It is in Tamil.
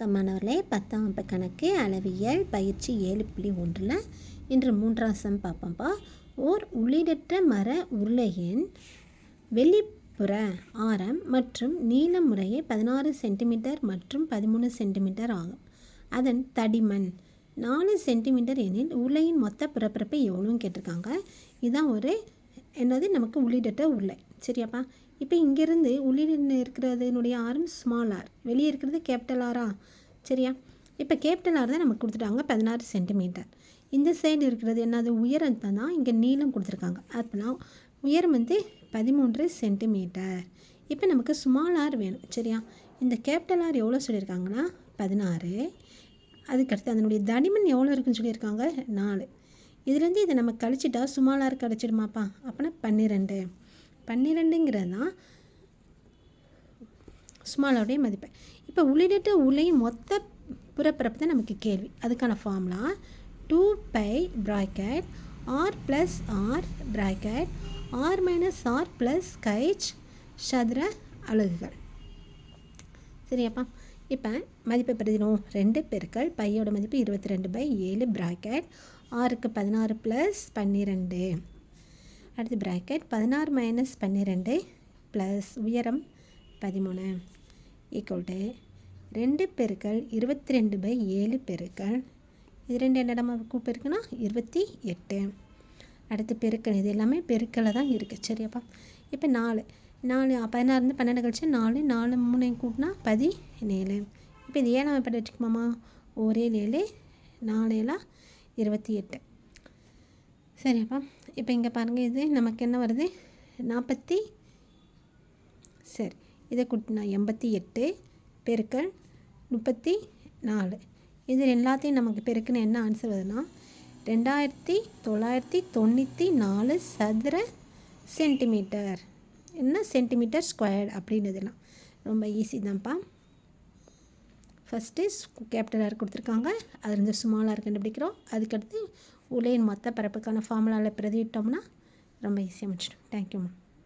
வணக்கம் மாணவர்களே பத்தாம் வகுப்பு கணக்கு அளவியல் பயிற்சி ஏழு புள்ளி ஒன்றில் இன்று மூன்றாம் சம் பார்ப்போம்ப்பா ஓர் உள்ளீடற்ற மர உருளையின் வெளிப்புற ஆரம் மற்றும் நீளம் முறையே பதினாறு சென்டிமீட்டர் மற்றும் பதிமூணு சென்டிமீட்டர் ஆகும். அதன் தடிமன் நாலு சென்டிமீட்டர் எனில் உருளையின் மொத்த பிறப்பிறப்பு எவ்வளோன்னு கேட்டிருக்காங்க. இதுதான் ஒரு என்னது? நமக்கு உள்ளீடற்ற உருளை. சரியாப்பா. இப்போ இங்கேருந்து உள்ளீடு இருக்கிறதுனுடைய ஆரம் ஸ்மால் ஆர் வெளியே இருக்கிறது கேபிட்டல் ஆரா சரியா? இப்போ கேபிட்டல் ஆர் தான் நமக்கு கொடுத்துட்டாங்க பதினாறு சென்டிமீட்டர் இந்த சைடு இருக்கிறது என்னது? உயரம் தான் இங்கே நீளம் கொடுத்துருக்காங்க. அப்படின்னா உயரம் வந்து பதிமூன்று சென்டிமீட்டர் இப்போ நமக்கு ஸ்மால் ஆர் வேணும். சரியா? இந்த கேபிட்டல் ஆர் எவ்வளோ சொல்லியிருக்காங்கன்னா? பதினாறு. அதுக்கடுத்து அதனுடைய தடிமன் எவ்வளோ இருக்குன்னு சொல்லியிருக்காங்க? நாலு. இதுலேருந்து இதை நம்ம கழிச்சிட்டா சுமாலார் ஆர் கிடச்சிடுமாப்பா? அப்போனா பன்னிரெண்டு. பன்னிரெண்டுங்கிறது தான் ஸ்மாலோடைய மதிப்பு. இப்போ உள்ளிடட்ட உலையும் மொத்த புறப்பரப்பு தான் நமக்கு கேள்வி. அதுக்கான formula two by bracket r plus r bracket r minus r plus கைச் சதுர அலகுகள். சரியாப்பா. இப்போ மதிப்பை பிரதினோம் ரெண்டு பெருக்கள் பையோட மதிப்பு இருபத்தி ரெண்டு பை ஏழு ப்ராக்கெட் ஆறுக்கு பதினாறு ப்ளஸ் பன்னிரெண்டு. அடுத்து ப்ராக்கெட் பதினாறு மைனஸ் பன்னிரெண்டு ப்ளஸ் உயரம் பதிமூணு. ஈக்குவல் டு ரெண்டு பெருக்கள் இருபத்தி ரெண்டு பை ஏழு பெருக்கள் இது ரெண்டு என்னடமா பெருக்குன்னா இருபத்தி எட்டு. அடுத்து பெருக்கள் இது எல்லாமே பெருக்களை தான் இருக்குது சரியாப்பா. இப்போ நாலு. நாலு பதினாறுந்து பன்னெண்டு கழிச்சு நாலு நாலு மூணையும் கூட்டினா பதினேழு. இப்போ இது ஏன் நம்ம எப்படி வச்சுக்கோமாம்மா ஒரே ஏழு நாலு ஏழா இருபத்தி எட்டு. சரிப்பா இப்போ இங்கே பாருங்கள் இது நமக்கு என்ன வருது? நாற்பத்தி சரி இதை கொடுத்தினா எண்பத்தி எட்டு பெருக்கள் முப்பத்தி நாலு. இது எல்லாத்தையும் நமக்கு பெருக்குன்னு என்ன ஆன்சர் வருதுன்னா ரெண்டாயிரத்தி தொள்ளாயிரத்தி தொண்ணூற்றி நாலு சதுர சென்டிமீட்டர் என்ன சென்டிமீட்டர் ஸ்கொயர்டு அப்படின்றதுலாம். ரொம்ப ஈஸி தான்ப்பா. ஃபஸ்ட்டு கேபிட்டல் ஆர் கொடுத்துருக்காங்க. அதுலேருந்து ஸ்மால் ஆர் கண்டுபிடிக்கிறோம் அதுக்கடுத்து உலையின் மொத்த பரப்புக்கான ஃபார்முலாவில் பிரதிவிட்டோம்னா ரொம்ப ஈஸியாக முடிச்சிடும். தேங்க்யூம்மா